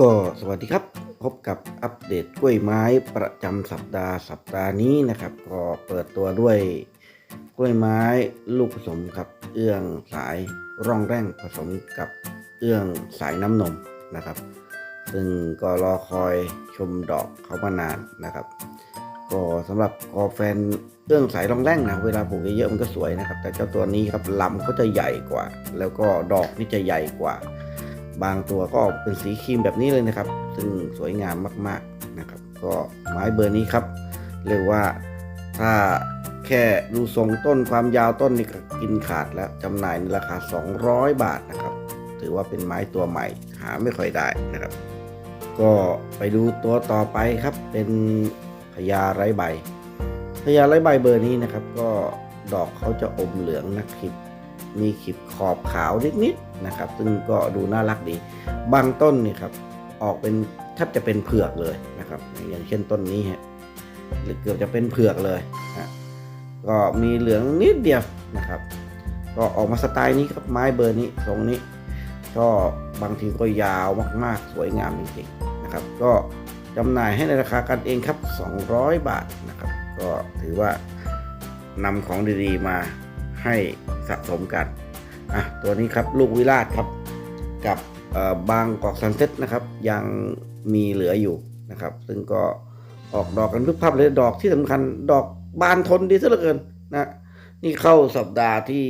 ก็สวัสดีครับ พบกับอัปเดตกล้วยไม้ประจำสัปดาห์สัปดาห์นี้นะครับ ก็เปิดตัวด้วยกล้วยไม้ลูกผสมครับ เอื้องสายร่องแร่งผสมกับเอื้องสายน้ำนมนะครับ ซึ่งก็รอคอยชมดอกเขามานานนะครับ ก็สำหรับกอแฟนเอื้องสายร่องแร่งนะเวลาปลูกเยอะๆมันก็สวยนะครับ แต่เจ้าตัวนี้ครับลำเขาจะใหญ่กว่า แล้วก็ดอกนี่จะใหญ่กว่า บางตัวก็ออกเป็นสีครีมแบบนี้เลยนะครับ ซึ่งสวยงามมากๆนะครับ ก็ไม้เบอร์นี้ครับเรียกว่าถ้าแค่ดูทรงต้นความยาวต้นนี่ก็กินขาดแล้วจำหน่ายในราคา 200 บาทนะครับ ถือว่าเป็นไม้ตัวใหม่หาไม่ค่อยได้นะครับ ก็ไปดูตัวต่อไปครับเป็นพญาไร้ใบพญาไร้ใบเบอร์นี้นะครับ ก็ดอกเขาจะอมเหลืองนะคลิปมีขีดขอบขาวนิดๆ นะครับ ซึ่งก็ดูน่ารักดี บางต้นนี่ครับออกเป็นแทบจะเป็นเผือกเลยนะครับ อย่างเช่นต้นนี้ฮะหรือเกือบจะเป็นเผือกเลยนะก็มีเหลืองนิดเดียวนะครับ ก็ออกมาสไตล์นี้ครับไม้เบอร์นี้ทรงนี้ ก็บางทีก็ยาวมากๆ สวยงามจริงๆนะครับ ก็จำหน่ายให้ในราคากันเองครับ 200 บาทนะครับ ก็ถือว่านำของดีๆมาให้สะสมกัน อะตัวนี้ครับลูกวิราชครับ กับบางกอกซันเซ็ตนะครับ ยังมีเหลืออยู่นะครับ ซึ่งก็ออกดอกกันพึบพับเลยดอกที่สำคัญ ดอกบานทนดีซะเหลือเกินนะนี่เข้าสัปดาห์ที่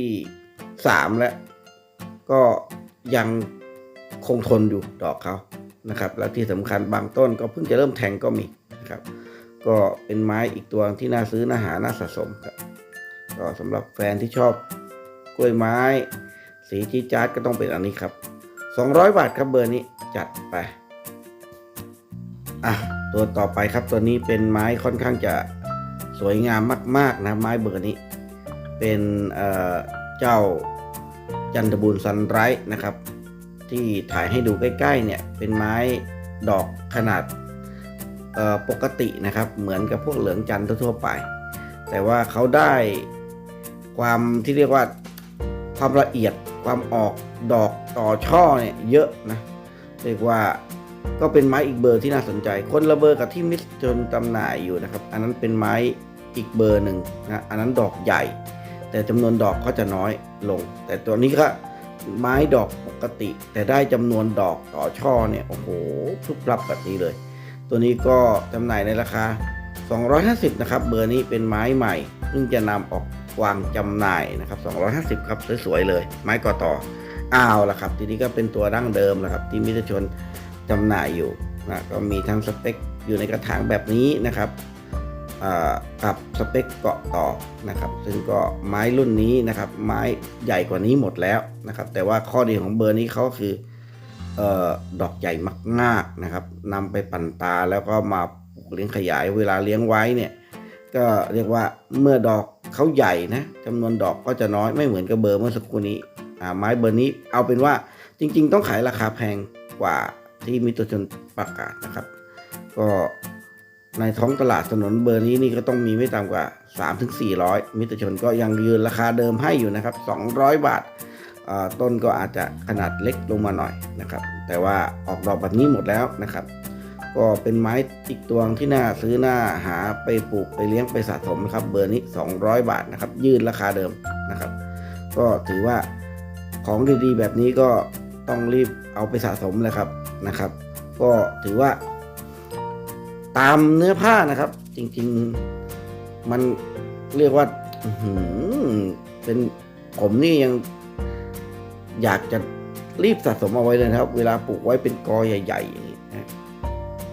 สามแล้ว ก็ยังคงทนอยู่ดอกเขานะครับ แล้วที่สำคัญบางต้นก็เพิ่งจะเริ่มแทงก็มีนะครับ ก็เป็นไม้อีกตัวที่น่าซื้อน่าหาน่าสะสมครับก็สำหรับแฟนที่ชอบกล้วยไม้ สีจีจาร์ดก็ต้องเป็นอันนี้ครับ 200 บาทครับเบอร์นี้จัดไป อะ ตัวต่อไปครับตัวนี้เป็นไม้ค่อนข้างจะสวยงามมาก ๆ นะ ไม้เบอร์นี้ เป็นเเจ้าจันทบูรซันไรท์นะครับ ที่ถ่ายให้ดูใกล้ ๆ เนี่ย เป็นไม้ดอกขนาดปกตินะครับ เหมือนกับพวกเหลืองจันทร์ทั่ว ๆ ไป แต่ว่าเขาได้ความที่เรียกว่าความละเอียด ความออกดอกต่อช่อเนี่ยเยอะนะเรียกว่าก็เป็นไม้อีกเบอร์ที่น่าสนใจ คนละเบอร์กับที่มิสจนจำหน่ายอยู่นะครับ อันนั้นเป็นไม้อีกเบอร์หนึ่งนะอันนั้นดอกใหญ่ แต่จำนวนดอกก็จะน้อยลง แต่ตัวนี้ก็ไม้ดอกปกติ แต่ได้จำนวนดอกต่อช่อเนี่ยโอ้โหพรึบพรับแบบนี้เลย ตัวนี้ก็จำหน่ายในราคา 250 นะครับ เบอร์นี้เป็นไม้ใหม่เพิ่งจะนำออก วางจำหน่ายนะครับ 250 ครับ สวยๆ เลย ไม้กอต่ออ้าวละครับ ทีนี้ก็เป็นตัวดั้งเดิมนะครับ ที่มิตรชนจำหน่ายอยู่นะก็มีทั้งสเปคอยู่ในกระถางแบบนี้นะครับกับสเปคเกาะต่อนะครับ ซึ่งก็ไม้รุ่นนี้นะครับ ไม้ใหญ่กว่านี้หมดแล้วนะครับ แต่ว่าข้อดีของเบอร์นี้เขาคือออดอกใหญ่มากๆนะครับนำไปปั่นตาแล้วก็มาปลูกเลี้ยงขยายเวลาเลี้ยงไว้เนี่ย ก็เรียกว่าเมื่อดอก เขาใหญ่นะจำนวนดอกก็จะน้อยไม่เหมือนกับเบอร์เมื่อสักครู่นี้อ่าไม้เบอร์นี้เอาเป็นว่าจริง ๆ ต้องขายราคาแพงกว่าที่มิตรชนประกาศนะครับ ก็ในท้องตลาดถนนเบอร์นี้นี่ก็ต้องมีไม่ต่ำกว่า 3-400 มิตรชนก็ยังยืนราคาเดิมให้อยู่นะครับ 200 บาทอ่าต้นก็อาจจะขนาดเล็กลงมาหน่อยนะครับ แต่ว่าออกดอกแบบนี้หมดแล้วนะครับ ก็เป็นไม้อีกตัวที่น่าซื้อหน้าหาไปปลูกไปเลี้ยงไปสะสมนะครับ เบอร์นี้ 200 บาทนะครับ ยืนราคาเดิมนะครับ ก็ถือว่าของดีๆ แบบนี้ก็ต้องรีบเอาไปสะสมเลยครับนะครับ ก็ถือว่า ตามเนื้อผ้านะครับ จริงๆมันเรียกว่าเป็นผมนี่ยังอยากจะรีบสะสมเอาไว้เลยนะครับ เวลาปลูกไว้เป็นกอใหญ่ๆอย่างนี้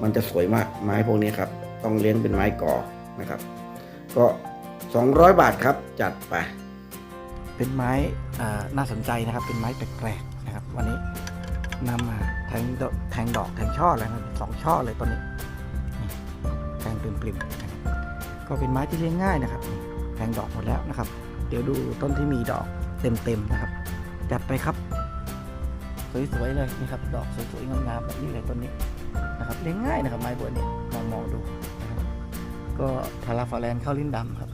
มันจะสวยมากไม้พวกนี้ครับ ต้องเลี้ยงเป็นไม้กอนะครับ ก็ 200 บาทครับจัดไป เป็นไม้อ่าน่าสนใจนะครับ เป็นไม้แปลกๆนะครับ วันนี้นำมาแทงดอกแทงดอกแทงช่อเลยนะสองช่อเลยต้นนี้นี่แทงปริมๆนะครับก็เป็นไม้ที่เลี้ยงง่ายนะครับนี่แทงดอกหมดแล้วนะครับ เดี๋ยวดูต้นที่มีดอกเต็มๆนะครับ จัดไปครับ สวยๆเลยนี่ครับ ดอกสวยๆงามๆแบบนี้เลยต้นนี้ นะครับเลี้ยงง่ายนะครับไม้บัวนี้มองๆดูนะครับก็พาราฟาแลนเข้าลิ้นดำครับ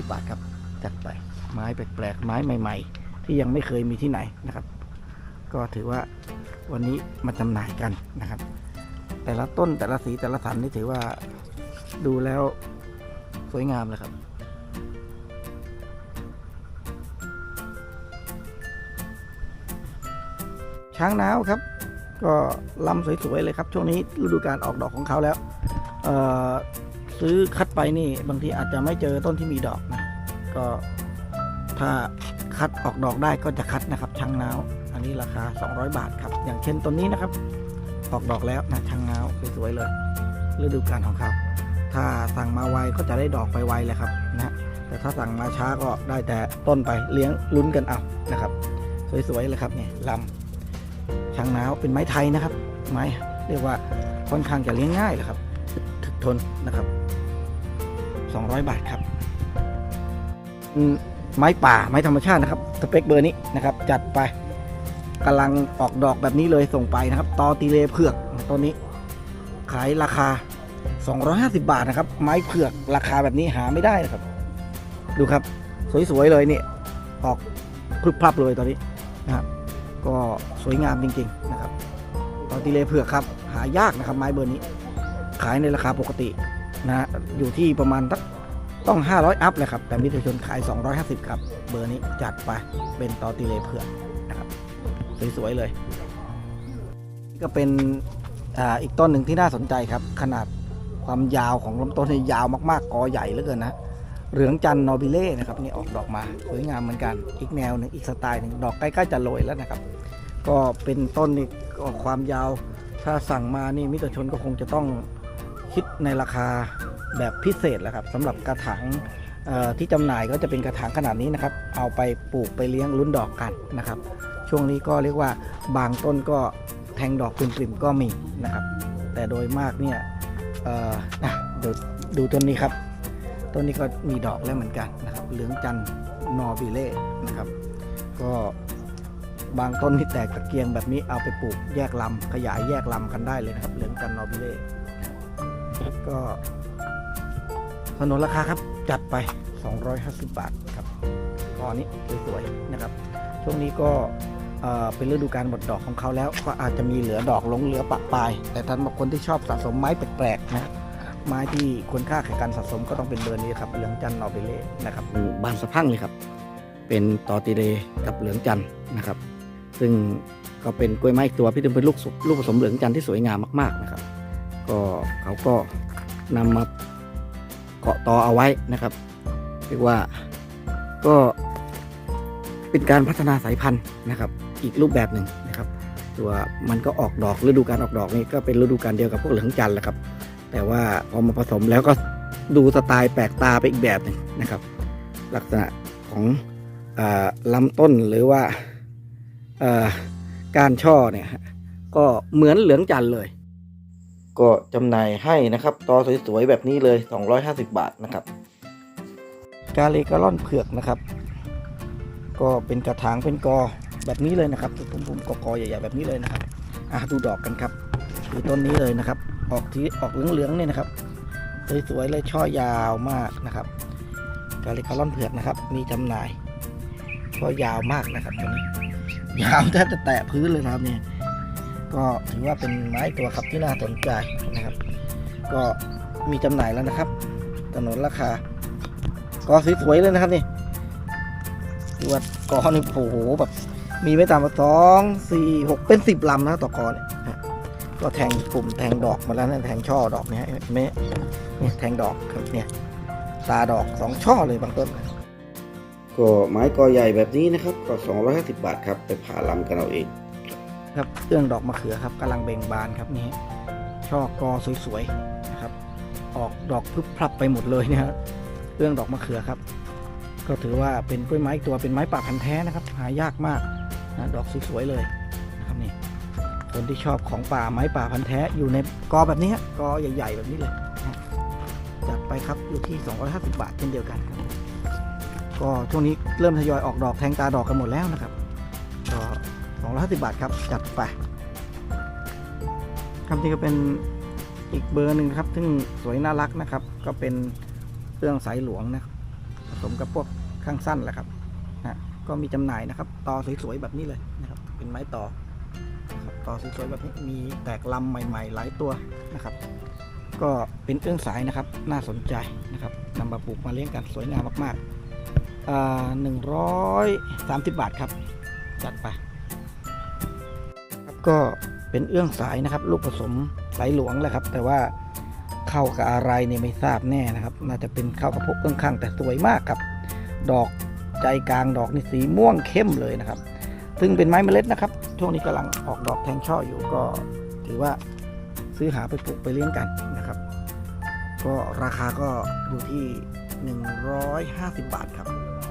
220 บาทครับจัดไปไม้แปลกๆไม้ใหม่ ๆ ที่ยังไม่เคยมีที่ไหนนะครับ ก็ถือว่าวันนี้มาจำหน่ายกันนะครับ แต่ละต้นแต่ละสีแต่ละสันนี่ถือว่าดูแล้วสวยงามเลยครับช้างน้าวครับ ก็ลำสวยๆเลยครับ ช่วงนี้ฤดูการออกดอกของเขาแล้วซื้อคัดไปนี่บางทีอาจจะไม่เจอต้นที่มีดอกนะก็ถ้าคัดออกดอกได้ก็จะคัดนะครับช้างน้าวอันนี้ราคา 200 บาทครับ อย่างเช่นต้นนี้นะครับ ออกดอกแล้วนะช้างน้าวสวยๆเลยฤดูกาลของเขาถ้าสั่งมาไวก็จะได้ดอกไปไวเลยครับนะแต่ถ้าสั่งมาช้าก็ได้แต่ต้นไปเลี้ยงลุ้นกันเอานะครับ สวยๆเลยครับเนี่ยลำ ช้างน้าวเป็นไม้ไทยนะครับ ไม้เรียกว่าค่อนข้างจะเลี้ยงง่ายเลยครับถึกทนนะครับ 200 บาทครับ ไม้ป่าไม้ธรรมชาตินะครับสเปคเบอร์นี้นะครับ จัดไปกำลังออกดอกแบบนี้เลยส่งไปนะครับ ตอตีเลเผือกตัวนี้ ขายราคา 250 บาทนะครับ ไม้เผือกราคาแบบนี้หาไม่ได้นะครับ ดูครับ สวยๆเลยเนี่ออกพรึบพรับเลยตอนนี้นะครับ ก็สวยงามจริงๆนะครับตอตีเลเผือกครับ หายากนะครับไม้เบอร์นี้ ขายในราคาปกตินะอยู่ที่ประมาณตักต้อง 500 อัพเลยครับ แต่มิตรชนขาย 250 ครับ เบอร์นี้จัดไปเป็นตอติเลเผือกนะครับสวยๆเลย ก็เป็นออีกต้นหนึ่งที่น่าสนใจครับ ขนาดความยาวของลำต้นเนี่ยยาวมากๆกอใหญ่เหลือเกินนะ เหลืองจันนอบิเล่นะครับนี่ออกดอกมาสวยงามเหมือนกัน อีกแนวหนึ่งอีกสไตล์หนึ่งดอกใกล้ๆจะโรยแล้วนะครับ ก็เป็นต้นนี่ออกความยาว ถ้าสั่งมานี่มิตรชนก็คงจะต้องคิดในราคาแบบพิเศษแหละครับสำหรับกระถางที่จำหน่ายก็จะเป็นกระถางขนาดนี้นะครับ เอาไปปลูกไปเลี้ยงลุ้นดอกกันนะครับ ช่วงนี้ก็เรียกว่าบางต้นก็แทงดอกปริมๆก็มีนะครับ แต่โดยมากเนี่ยเอ่ออะดูดูต้นนี้ครับ ต้นนี้ก็มีดอกแล้วเหมือนกันนะครับ เหลืองจันนอบิเล่นะครับ ก็บางต้นที่แตกตะเกียงแบบนี้เอาไปปลูกแยกลำขยายแยกลำกันได้เลยนะครับ เหลืองจันนอบิเล่ก็สนนราคาครับจัดไป 250 บาทครับกอนี้สวยๆนะครับ ช่วงนี้ก็เป็นฤดูการหมดดอกของเขาแล้ว ก็อาจจะมีเหลือดอกหลงเหลือปะปลาย แต่ท่านบางคนที่ชอบสะสมไม้แปลกๆนะ ไม้ที่ควรค่าแก่การสะสมก็ต้องเป็นเบอร์นี้ครับเหลืองจันทร์นอเบเล่นะครับบานสะพั่งเลยครับ เป็นตอติเลกับเหลืองจันทร์นะครับ ซึ่งก็เป็นกล้วยไม้อีกตัวที่เป็นลูกสุลูกผสมเหลืองจันทร์ที่สวยงามมากๆนะครับ ก็เขาก็นำมาเกาะตอเอาไว้นะครับเรียกว่าก็เป็นการพัฒนาสายพันธุ์นะครับ อีกรูปแบบหนึ่งนะครับ ตัวมันก็ออกดอกฤดูการออกดอกนี่ก็เป็นฤดูการเดียวกับพวกเหลืองจันทร์แหละครับ แต่ว่าพอมาผสมแล้วก็ดูสไตล์แปลกตาไปอีกแบบหนึ่งนะครับ ลักษณะของอลำต้นหรือว่าการช่อเนี่ยก็เหมือนเหลืองจันเลย ก็จำหน่ายให้นะครับตอสวยๆแบบนี้เลย 250 บาทนะครับ กาเลกาล่อนเผือกนะครับ ก็เป็นกระถางเป็นกอแบบนี้เลยนะครับพุ่มๆกอๆใหญ่ๆแบบนี้เลยนะครับอะดูดอกกันครับดูต้นนี้เลยนะครับ ออกที่ออกเหลืองๆเนี่ยนะครับสวยๆเลยช่อยาวมากนะครับกาเลกาล่อนเผือกนะครับ มีจำหน่ายช่อยาวมากนะครับตัวนี้ยาวแทบจะแตะพื้นเลยนะครับเนี่ยก็ถือว่าเป็นไม้ตัวครับที่น่าสนใจนะครับ ก็มีจำหน่ายแล้วนะครับถนนราคา ก็สวยๆเลยนะครับนี่ดูว่ากอนี่โอ้โหแบบมีไม่ต่ำกว่าสองสี่หกเป็นสิบลำนะต่อกอเนี่ย ก็แทงปุ่มแทงดอกมาแล้วนะแทงช่อดอกเนี่ยเห็นไหมเนี่ยแทงดอกครับเนี่ยตาดอกสองช่อเลยบางต้นก็ไม้กอใหญ่แบบนี้นะครับก็ 250 บาทครับไปผ่าลำกันเอาเอง ครับเรื่องดอกมะเขือครับกำลังเบ่งบานครับนี่ช่อกอสวยๆนะครับ ออกดอกพรึบพรับไปหมดเลยเนี่ยฮะเรื่องดอกมะเขือครับ ก็ถือว่าเป็นกล้วยไม้อีกตัวเป็นไม้ป่าพันธุ์แท้นะครับ หายากมากนะดอกสวยๆเลยนะครับนี่ คนที่ชอบของป่าไม้ป่าพันธุ์แท้อยู่ในกอแบบนี้ฮะกอใหญ่ๆแบบนี้เลยจัดไปครับอยู่ที่ 250 บาทเช่นเดียวกันครับก็ช่วงนี้เริ่มทยอยออกดอกแทงตาดอกกันหมดแล้วนะครับก็250 บาทครับจัดไปครับนี่ก็เป็นอีกเบอร์หนึ่งครับซึ่งสวยน่ารักนะครับ ก็เป็นเรื่องสายหลวงนะผสมกับพวกข้างสั้นแหละครับนะก็มีจำหน่ายนะครับตอสวยๆแบบนี้เลยนะครับ เป็นไม้ตอ ต่อสวยๆแบบนี้มีแตกลำใหม่ ๆ หลายตัวนะครับ ก็เป็นเอื้องสายนะครับน่าสนใจนะครับนำมาปลูกมาเลี้ยงกันสวยงามมากๆอ่าหนึ่งร้อยสามสิบบาทครับ จัดไปครับก็เป็นเอื้องสายนะครับ ลูกผสมสายหลวงแหละครับ แต่ว่าเข้ากับอะไรเนี่ยไม่ทราบแน่นะครับ น่าจะเป็นเข้ากับพวกเอื้องข้างแต่สวยมากครับ ดอกใจกลางดอกนี่สีม่วงเข้มเลยนะครับ ซึ่งเป็นไม้เมล็ดนะครับ ช่วงนี้กำลังออกดอกแทงช่ออยู่ก็ถือว่าซื้อหาไปปลูกไปเลี้ยงกันนะครับ ก็ราคาก็อยู่ที่ 150 บาทครับ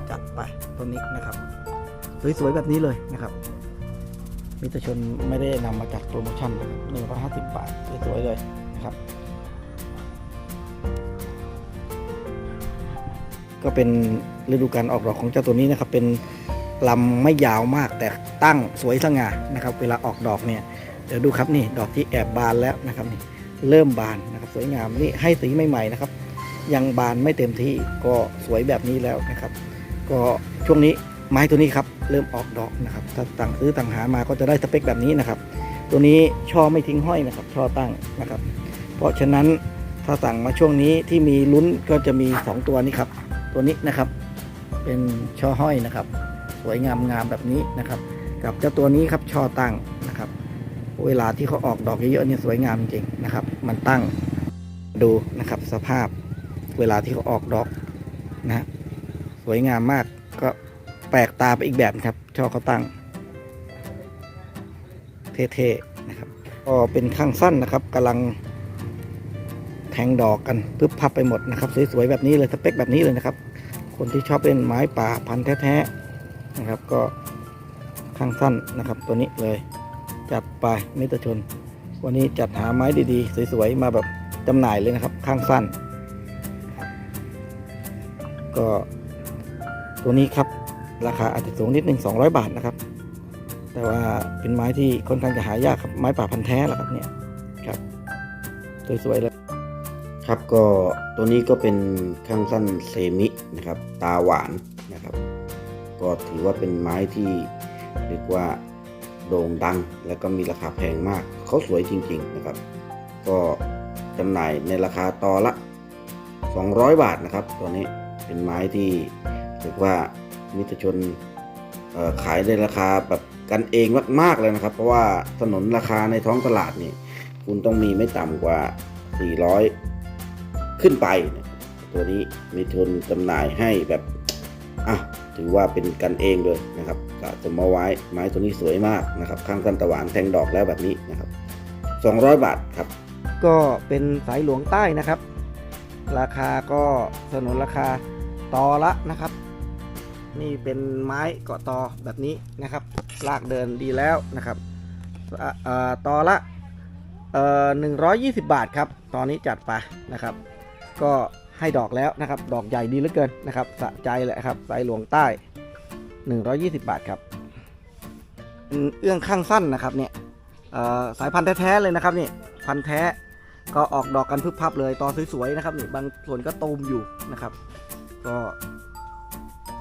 จัดไปตัวนี้นะครับสวยๆแบบนี้เลยนะครับมิตรชนไม่ได้นำมาจากโปรโมชั่นนะครับ150บาทสวยๆเลยนะครับ ก็เป็นฤดูการออกดอกของเจ้าตัวนี้นะครับ เป็น ลำไม่ยาวมากแต่ตั้งสวยสง่านะครับ เวลาออกดอกเนี่ยเดี๋ยวดูครับนี่ดอกที่แอบบานแล้วนะครับนี่เริ่มบานนะครับสวยงามนี่ให้สีใหม่ๆนะครับ ยังบานไม่เต็มที่ก็สวยแบบนี้แล้วนะครับ ก็ช่วงนี้ไม้ตัวนี้ครับเริ่มออกดอกนะครับ ถ้าต่างซื้อต่างหามาก็จะได้สเปคแบบนี้นะครับ ตัวนี้ช่อไม่ทิ้งห้อยนะครับช่อตั้งนะครับ เพราะฉะนั้นถ้าสั่งมาช่วงนี้ที่มีลุ้นก็จะมีสองตัวนี้ครับ ตัวนี้นะครับ เป็นช่อห้อยนะครับ วยงามงามแบบนี้นะครับ กับเจ้าตัวนี้ครับช่อตั้งนะครับ เวลาที่เขาออกดอกเยอะๆเนี่ยสวยงามจริงๆนะครับ มันตั้งดูนะครับสภาพเวลาที่เขาออกดอกนะสวยงามมากก็แปลกตาไปอีกแบบครับช่อเขาตั้ง เท่ๆนะครับก็เป็นข้างสั้นนะครับกำลังแทงดอกกันปึ๊บพับไปหมดนะครับ สวยๆแบบนี้เลยสเปคแบบนี้เลยนะครับ คนที่ชอบเล่นไม้ป่าพันธุ์แท้ๆ นะครับ ก็ข้างสั้นนะครับ ตัวนี้เลยจัดไปมิตรชน วันนี้จัดหาไม้ดีๆ สวยๆ มาแบบจำหน่ายเลยนะครับ ข้างสั้น ก็ตัวนี้ครับราคาอาจจะสูงนิดหนึ่ง200 บาทนะครับ แต่ว่าเป็นไม้ที่ค่อนข้างจะหายากครับไม้ป่าพันธุ์แท้แหละครับเนี่ยครับสวยๆเลยครับก็ตัวนี้ก็เป็นข้างสั้นเซมินะครับ ตาหวานนะครับ ก็ถือว่าเป็นไม้ที่เรียกว่าโด่งดัง แล้วก็มีราคาแพงมาก เขาสวยจริง ๆนะครับ ก็จำหน่ายในราคาต่อละ 200 บาทนะครับตัวนี้เป็นไม้ที่เรียกว่ามิตรชนขายในราคาแบบกันเองมากๆเลยนะครับ เพราะว่าถนนราคาในท้องตลาดนี่คุณต้องมีไม่ต่ำกว่า 400 ขึ้นไปนตัวนี้มีทุนจำหน่ายให้แบบอะ ถือว่าเป็นกันเองเลยนะครับกะจะมาไว้ไม้ตัวนี้สวยมากนะครับ ข้างกันตะวานแทงดอกแล้วแบบนี้นะครับ 200 บาทครับ ก็เป็นสายหลวงใต้นะครับ ราคาก็สนุนราคาตอละนะครับ นี่เป็นไม้เกาะตอแบบนี้นะครับ ลากเดินดีแล้วนะครับอะเอ่อตอละหนึ่งร้อยยี่สิบบาทครับ ตอนนี้จัดไปนะครับ ก็ ให้ดอกแล้วนะครับ ดอกใหญ่ดีเหลือเกินนะครับสะใจแหละครับสายหลวงใต้ 120 บาทครับ เอื้องข้างสั้นนะครับเนี่ยสายพันธุ์แท้ๆเลยนะครับนี่พันธุ์แท้ก็ออกดอกกันพึบพับเลยตอสวยๆนะครับนี่บางส่วนก็ตูมอยู่นะครับ ก็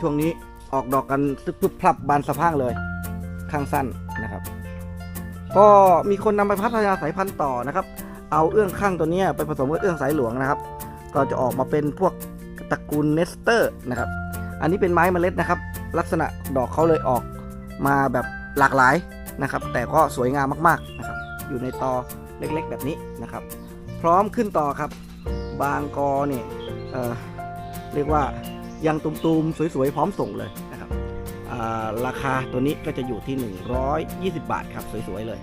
ช่วงนี้ออกดอกกันพึบพับบานสะพั่งเลยข้างสั้นนะครับ ก็มีคนนำไปพัฒนาสายพันธุ์ต่อนะครับ เอาเอื้องข้างตัวนี้ไปผสมกับเอื้องสายหลวงนะครับ ก็จะออกมาเป็นพวกตระกูลเนสเตอร์นะครับ อันนี้เป็นไม้เมล็ดนะครับ ลักษณะดอกเขาเลยออกมาแบบหลากหลายนะครับ แต่ก็สวยงามมากๆนะครับ อยู่ในตอเล็กๆแบบนี้นะครับ พร้อมขึ้นต่อครับ บางกอเนี่ยเเรียกว่ายังตุมๆสวยๆพร้อมส่งเลยนะครับราคาตัวนี้ก็จะอยู่ที่ 120 บาทครับสวยๆเลย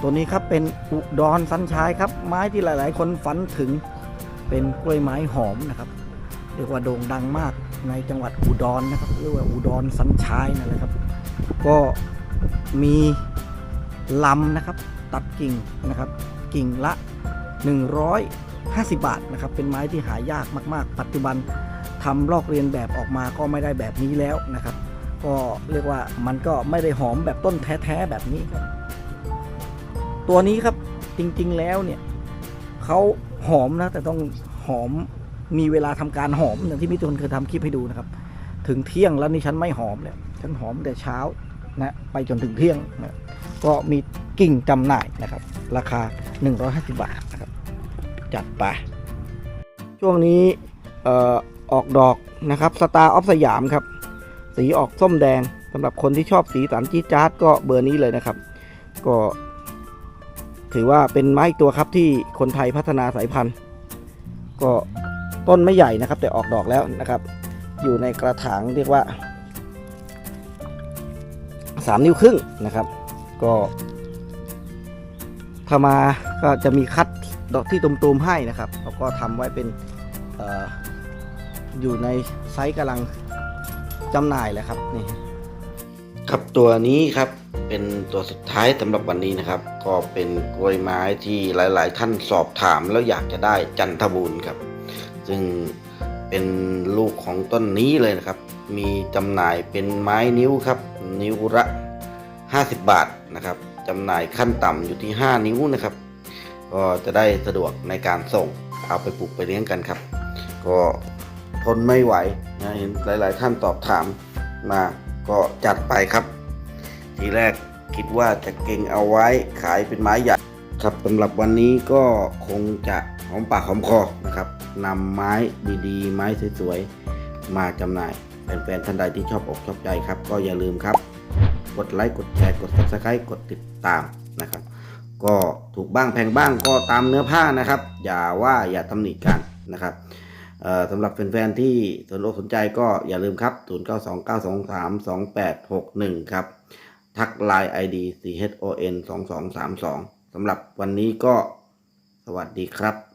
ตัวนี้ครับเป็นอุดรสันชายครับ ไม้ที่หลาย ๆ คนฝันถึงเป็นกล้วยไม้หอมนะครับเรียกว่าโด่งดังมากในจังหวัดอุดรนนะครับเรียกว่าอุดรสันชายนั่นแหละครับ ก็มีลำนะครับ ตัดกิ่งนะครับ กิ่งละ 150 บาทนะครับ เป็นไม้ที่หายากมาก ๆ ปัจจุบันทำลอกเรียนแบบออกมาก็ไม่ได้แบบนี้แล้วนะครับ ก็เรียกว่ามันก็ไม่ได้หอมแบบต้นแท้ ๆ แบบนี้ครับ ตัวนี้ครับจริงๆแล้วเนี่ยเขาหอมนะ แต่ต้องหอมมีเวลาทำการหอมอย่างที่มิตรนเคยทำคลิปให้ดูนะครับ ถึงเที่ยงแล้วนี่ฉันไม่หอมเลยฉันหอมแต่เช้านะไปจนถึงเที่ยงนะก็มีกิ่งจำหน่ายนะครับ ราคา 150 บาทนะครับ จัดไป ช่วงนี้ออออกดอกนะครับสตาร์ออฟสยามครับ สีออกส้มแดงสำหรับคนที่ชอบสีสันจี๊ดจ๊าดก็เบอร์นี้เลยนะครับ ก็ ถือว่าเป็นไม้อีกตัวครับที่คนไทยพัฒนาสายพันธุ์ ก็ต้นไม่ใหญ่นะครับ แต่ออกดอกแล้วนะครับ อยู่ในกระถางเรียกว่าสามนิ้วครึ่งนะครับ ก็ถ้ามาก็จะมีคัดดอกที่ตุมๆให้นะครับแล้วก็ทำไว้เป็นอออยู่ในไซส์กำลังจำหน่ายแล้วครับนี่ครับตัวนี้ครับเป็นตัวสุดท้ายสำหรับวันนี้นะครับ ก็เป็นกล้วยไม้ที่หลาย ๆ ท่านสอบถามแล้วอยากจะได้จันทบูรณ์ครับ ซึ่งเป็นลูกของต้นนี้เลยนะครับ มีจำหน่ายเป็นไม้นิ้วครับ นิ้วละ50 บาทนะครับจำหน่ายขั้นต่ำอยู่ที่ 5 นิ้วนะครับ ก็จะได้สะดวกในการส่งเอาไปปลูกไปเลี้ยงกันครับ ก็ทนไม่ไหวนะเห็นหลาย ๆ ท่านตอบถามมาก็จัดไปครับ ทีแรก คิดว่าจะเก่งเอาไว้ขายเป็นไม้ใหญ่ครับสำหรับวันนี้ก็คงจะหอมปากหอมคอนะครับนำไม้ดีๆ ไม้สวยๆ มาจำหน่ายแฟนๆท่านใดที่ชอบอกชอบใจครับ ก็อย่าลืมครับ กดไลค์กดแชร์กด subscribe กดติดตามนะครับ ก็ถูกบ้างแพงบ้างก็ตามเนื้อผ้านะครับ อย่าว่าอย่าตำหนิกันนะครับสำหรับแฟนๆที่สนอกสนใจก็อย่าลืมครับ 0929232861 ครับ ทักไลน์ ID chon 2232สำหรับวันนี้ก็สวัสดีครับ